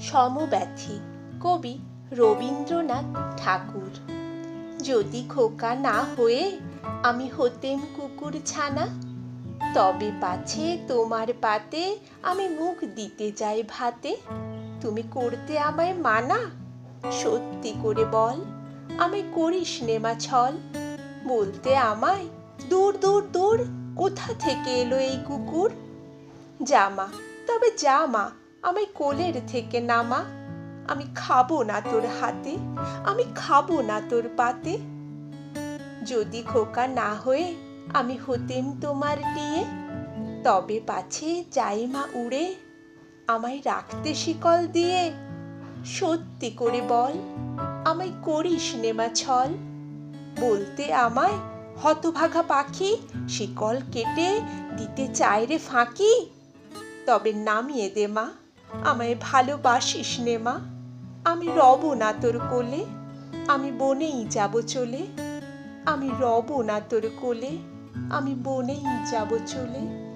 সমব্যথী কবি রবীন্দ্রনাথ ঠাকুর। যদি খোকা না হয়ে আমি হতেম কুকুর ছানা, তবে পাছে তোমার পাতে আমি মুখ দিতে যাই ভাতে। তুমি করতে আমায় মানা, সত্যি করে বল, আমি করিস নেমা ছল। বলতে আমায়, দূর দূর দূর, কোথা থেকে এলো এই কুকুর? জামা তবে জামা আমায় কোলের থেকে নামা। আমি খাব না তোর হাতে, আমি খাব না তোর পাতে। যদি খোকা না হয়ে আমি হতেম তোমার দিয়ে তবে পাছে যাই মা উড়ে, আমায় রাখতে শিকল দিয়ে। সত্যি করে বল, আমায় করিস নেমা ছল। বলতে আমায় হতভাগা পাখি শিকল কেটে দিতে চায় রে ফাঁকি, তবে নামিয়ে দে মা। আমায় ভালোবাসিস নে মা। আমি রব না তোর কোলে, আমি বনেই যাব চলে। আমি রব না তোর কোলে, আমি বনেই যাব চলে।